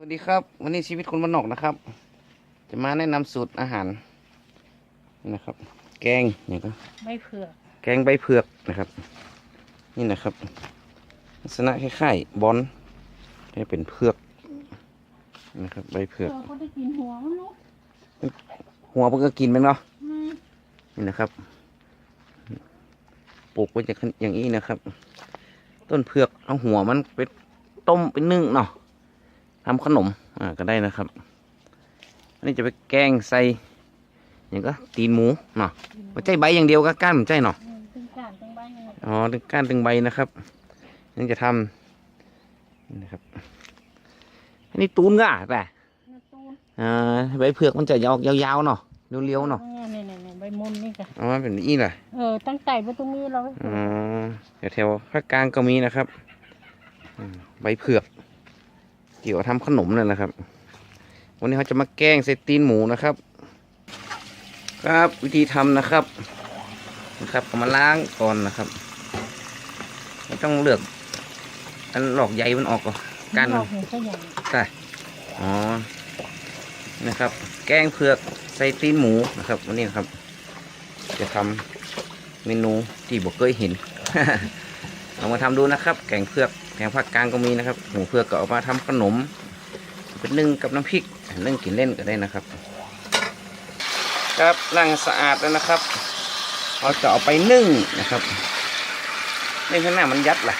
สวัสดีครับ วันนี้ชีวิตคนบ้านนอกนะครับ จะมาแนะนำสูตรอาหารนี่นะครับ แกงเนี่ยก็ไม่เผือกแกงใบเผือกนะครับ นี่นะครับลักษณะคล้ายๆบอลที่เป็นเผือกนะครับ ใบเผือกเราก็ได้กินหัวมันเนาะหัวเพิ่งก็กินไปเนาะอืมนี่นะครับปลูกไว้จะอย่างนี้นะครับ ต้นเผือกเอาหัวมันไปต้มไปนึ่งเนาะ ทำขนมอ่าก็ได้นะครับ อันนี้จะไปแกงใส่อย่างก็ตีนหมูเนาะไม่ใช่ใบอย่างเดียวก็ก้านมันใช่เนาะอืมตึงกานตึงใบมันอ๋อตึงก้านตึงใบนะครับยังจะทำนี่นะครับ อันนี้ตูนก็แต่นะตูนอ่าใบเผือกมันจะยาวยาวๆเนาะเรียวๆเนาะนี่นี่นี่ใบมุนนี่กันอ๋อเป็นแบบนี้แหละเออตั้งใจว่าตรงนี้เราอ๋อแถวแถวภาคกลางก็มีนะครับอืมใบเผือก เกี่ยวกับทำขนมนั่นแหละครับ วันนี้เขาจะมาแกงใส่ตีนหมูนะครับ ครับวิธีทำนะครับนะครับเอามาล้างก่อนนะครับ ไม่ต้องเลือกอันหลอกใยมันออกก่อนกันเราเห็นก็อย่างใช่อ๋อนะครับ แกงเผือกใส่ตีนหมูนะครับ วันนี้นะครับ จะทำเมนูที่บอกเคยเห็น ลองมาทำดูนะครับ แกงเผือกแกงภาคกลางก็มีนะครับหมูเผือกก็เอามาทำขนม เป็นนึ่งกับน้ำพริกนึ่งกินเล่นก็ได้นะครับ ครับล้างสะอาดแล้วนะครับเราจะเอาไปนึ่งนะครับนึ่งข้างหน้ามันยัดแหละ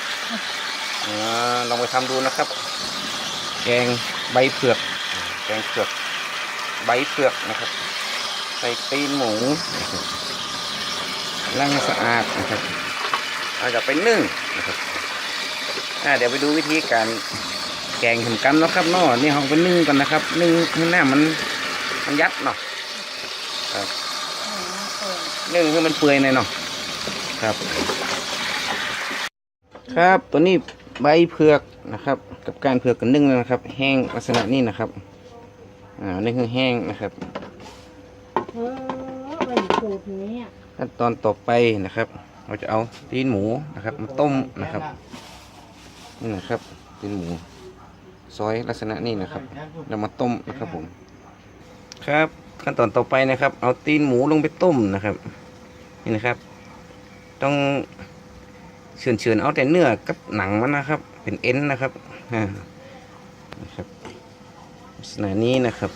อ่าลองไปทำดูนะครับ แกงใบเผือกแกงเผือกใบเผือกนะครับ ใส่ตีนหมูนะครับล้างสะอาดนะครับ เราจะไปนึ่งนะครับอ่าเดี๋ยวไปดูวิธีการแกงถึงกันเนาะครับเนาะนี่เราไปนึ่งกันนะครับ นึ่งให้หน้ามันมันยัดเนาะครับเออเออนึ่งให้มันเปื่อยหน่อยเนาะครับ ครับตัวนี้ใบเผือกนะครับ กับการเผือกกันนึ่งแล้วนะครับ แห้งลักษณะนี้นะครับอ่านี่คือแห้งนะครับเออใบขูดอย่างนี้อะขั้นตอนต่อไปนะครับ เราจะเอาตีนหมูนะครับมาต้มนะครับนี่นะครับตีนหมูซอยลักษณะนี้นะครับแล้วมาต้มนะครับผมครับ ขั้นตอนต่อไปนะครับ เอาตีนหมูลงไปต้มนะครับ นี่นะครับ ต้องเฉือนเฉือนเอาแต่เนื้อกับหนังมันนะครับ เป็นเอ็นนะครับอ่านะครับลักษณะนี้นะครับ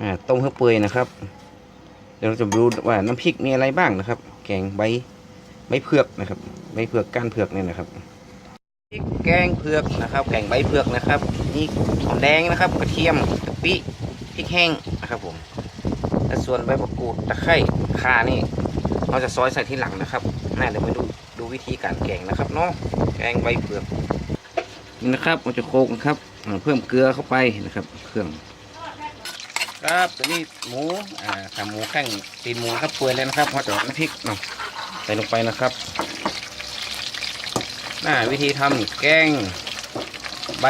อ่าต้มให้เปื่อยนะครับ เดี๋ยวเราจะดูว่าน้ำพริกมีอะไรบ้างนะครับ แกงใบ ใบเผือกนะครับใบเผือกก้านเผือกเนี่ยนะครับแกงเผือกนะครับแกงใบเผือกนะครับ นี่หอมแดงนะครับ กระเทียมกะปิพริกแห้งนะครับผมและส่วนใบมะกรูดตะไคร้ข่านี่เราจะซอยใส่ที่หลังนะครับน่าเดี๋ยวมาดูดูวิธีการแกงนะครับเนาะแกงใบเผือกนี่นะครับเราจะโคกนะครับเพิ่มเกลือเข้าไปนะครับ เครื่อง ครับตัวนี้หมูอ่าขาหมูแข้งตีนหมูครับเปื่อยเลยนะครับพอจะน้ำพริกเนาะ ใส่ลงไปนะครับน่าวิธีทำแกงใบ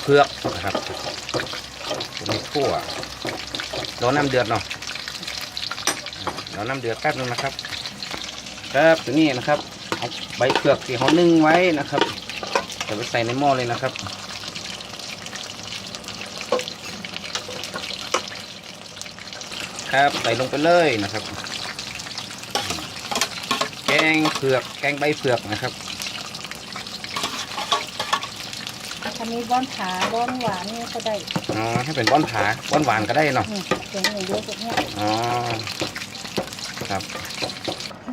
เผือกนะครับตัวนี้คั่วรอน้ำเดือดเนาะอ่ารอน้ำเดือดแป๊บนึงนะครับครับตัวนี้นะครับใบเผือกที่เขานึ่งไว้นะครับจะไปใส่ในหม้อเลยนะครับครับใส่ลงไปเลยนะครับ งเผือกแกงใบเผือกนะครับถ้ามีบ้อนขาบ้อนหวานนี่ก็ได้อ๋อให้เป็นบ้อนผาบ้อนหวานก็ได้เนาะอืมเป็นอย่างเดียวกับเนี้ยอ๋อครับ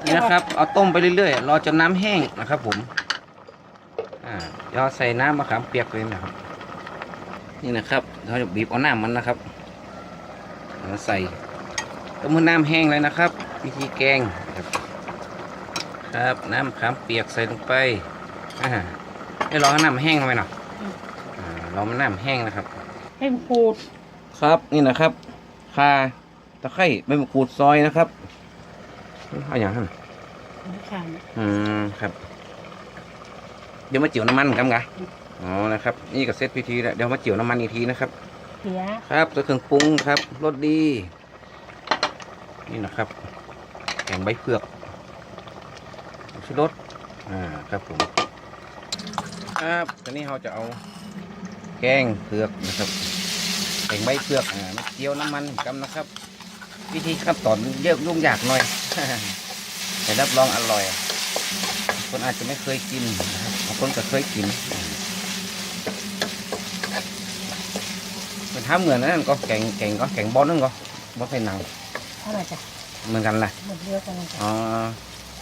นี่นะครับเอาต้มไปเรื่อยๆรอจนน้ำแห้งนะครับ ผมอ่าเดี๋ยวใส่น้ำมะขามเปียกเลยนะครับ นี่นะครับเราจะบีบเอาน้ำมันนะครับแล้วใส่ต้มให้น้ำแห้งเลยนะครับ วิธีแกง ครับครับน้ำมะขามเปียกใส่ลงไปอ่าให้รอให้น้ำแห้งทำไมเนาะอ่ารอมันน้ำแห้งนะครับให้มันขูดครับนี่นะครับคาตะไคร้ใบมะกรูดซอยนะครับเอาอย่างนั้นค่ะอืมครับ เดี๋ยวมาเจียวน้ำมันกันกะอ๋อนะครับ นี่ก็เซตพิธีแล้วเดี๋ยวมาเจียวน้ำมันอีกทีนะครับเสียครับตัวเครื่องปรุงครับรสดี นี่นะครับแกงใบเผือก ชูรสอ่าครับผมครับตอนนี้เราจะเอาแกงเผือกนะครับแกงใบเผือกอ่ามาเจียวน้ำมันกันนะครับ วิธีขั้นตอนเยอะยุ่งยากหน่อยแต่รับรองอร่อย คนอาจจะไม่เคยกินนะครับบางคนก็เคยกินมันทำเหมือนนั่นก็แกงแกงก็แกงบอลนั่นก็บอลใส่หนังเท่าไหร่จ้ะเหมือนกันแหละหมดเดียวกันเลยจ้ะอ๋อ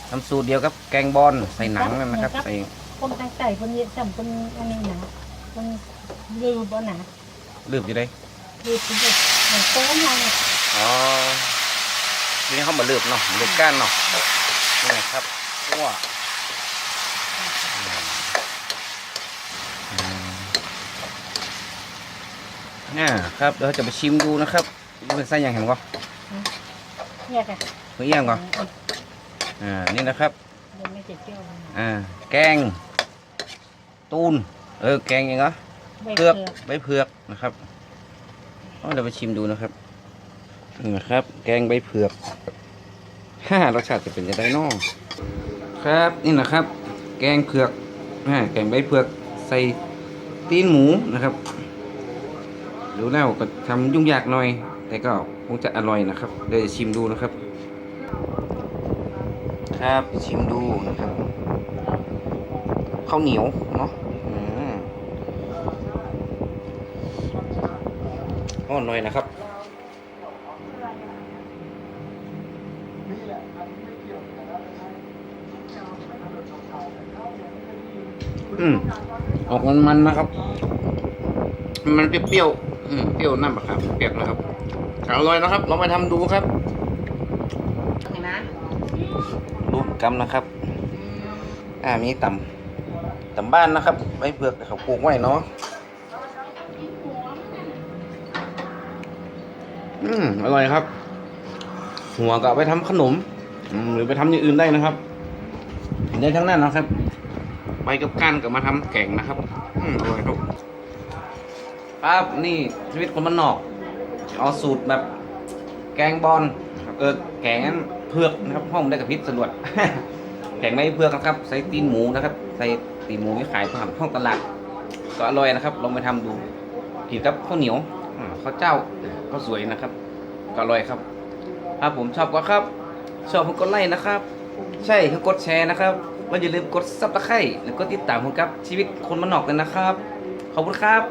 ทำสูตรเดียวกับ แกงบอลใส่หนังนั่นนะครับใส่คนตั้งใจคนเยอะจำคนอันนี้นะคนลืมบ่หนาลืบอยู่เลยลืมเป็นเด็กเหมือนโต้มเราเนี่ยอ๋อทีนี้เขามาลืบเนาะลืบก้านเนาะนี่นะครับว้าอ่าครับเดี๋ยวเราจะไปชิมดูนะครับว่าเป็นไส้ยังเห็นก็เนี่ยค่ะเมื่อยังก็อ่านี่นะครับเดี๋ยวไม่เจ็บเปรี้ยวอ่าแกง ตูน เออแกงยังเหรอใบเผือกใบเผือกนะครับเอาเดี๋ยวไปชิมดูนะครับนี่นะครับ แกงใบเผือกฮ่ารสชาติจะเป็นยังไงน้อครับนี่นะครับ แกงเผือกอ่าแกงใบเผือกใส่ตีนหมูนะครับดูแล้วก็ทำยุ่งยากหน่อย แต่ก็คงจะอร่อยนะครับเดี๋ยวจะชิมดูนะครับ ครับ ชิมดูนะครับข้าวเหนียวเนาะอืมอ่อนหน่อยนะครับอืมออกมันมันๆนะครับ มันเปรี้ยวๆอืมเปรี้ยวน้ำปลาครับเปียกนะครับแต่อร่อยนะครับลองไปทำดูครับเห็นไหมรูดกำนะครับ อ่ามีต่ำต่ำบ้านนะครับไว้เผือกเขาปลูกไว้เนาะอืมอร่อยครับ หัวก็เอาไปทำขนมอืมหรือไปทำอย่างอื่นได้นะครับได้ทั้งนั้นนะครับไปกับก้านกับมาทำแกงนะครับ อืมอร่อยครับปั๊บนี่ชีวิตคนมันนอก เอาสูตรแบบแกงบอลนะครับเออแกง เผือกนะครับห้องได้กับพิษสรวดแกงไม่เผือกนะครับ ใส่ตีนหมูนะครับ ใส่ตีนหมูที่ขายตามห้องตลาดก็อร่อยนะครับ ลองไปทำดูกินกับข้าวเหนียวข้าวเจ้าข้าวสวยนะครับ ก็อร่อยครับถ้าผมชอบก็ครับ ชอบผมกดไลค์นะครับ ใช่คือกดแชร์นะครับแล้วอย่าลืมกดซับสไครต์แล้วก็ติดตามผมกับชีวิตคนมันนอกเลยนะครับ ขอบคุณครับ